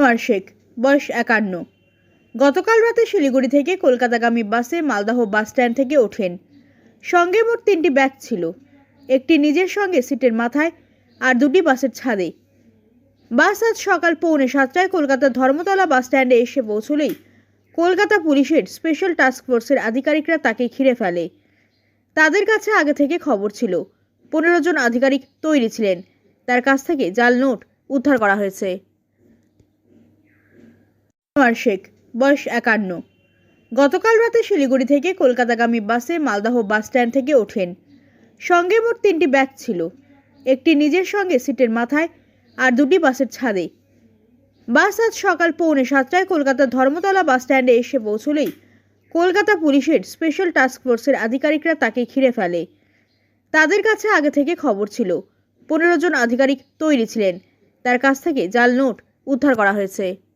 কুমার শেখ বয়স একান্ন। গতকাল রাতে শিলিগুড়ি থেকে কলকাতাগামী বাসে মালদহ বাস স্ট্যান্ড থেকে ওঠেন। সঙ্গে মোট তিনটি ব্যাগ ছিল। একটি নিজের সঙ্গে সিটের মাথায় আর দুটি বাসের ছাদে। বাস আজ সকাল পৌনে সাতটায় কলকাতার ধর্মতলা বাস স্ট্যান্ডে এসে পৌঁছলেই কলকাতা পুলিশের স্পেশাল টাস্ক ফোর্সের আধিকারিকরা তাকে ঘিরে ফেলে। তাদের কাছে আগে থেকে খবর ছিল, পনেরো জন আধিকারিক তৈরি ছিলেন। তার কাছ থেকে জাল নোট উদ্ধার করা হয়েছে। কুমার শেখ বয়স একান্ন। গতকাল রাতে শিলিগুড়ি থেকে কলকাতাগামী বাসে মালদহ বাস স্ট্যান্ড থেকে ওঠেন। সঙ্গে মোট তিনটি ব্যাগ ছিল। একটি নিজের সঙ্গে সিটের মাথায় আর দুটি বাসের ছাদে। বাস আজ সকাল পৌনে সাতটায় কলকাতার ধর্মতলা বাস স্ট্যান্ডে এসে পৌঁছলেই কলকাতা পুলিশের স্পেশাল টাস্ক ফোর্সের আধিকারিকরা তাকে ঘিরে ফেলে। তাদের কাছে আগে থেকে খবর ছিল। পনেরো জন আধিকারিক তৈরি ছিলেন। তার কাছ থেকে জাল নোট উদ্ধার করা হয়েছে।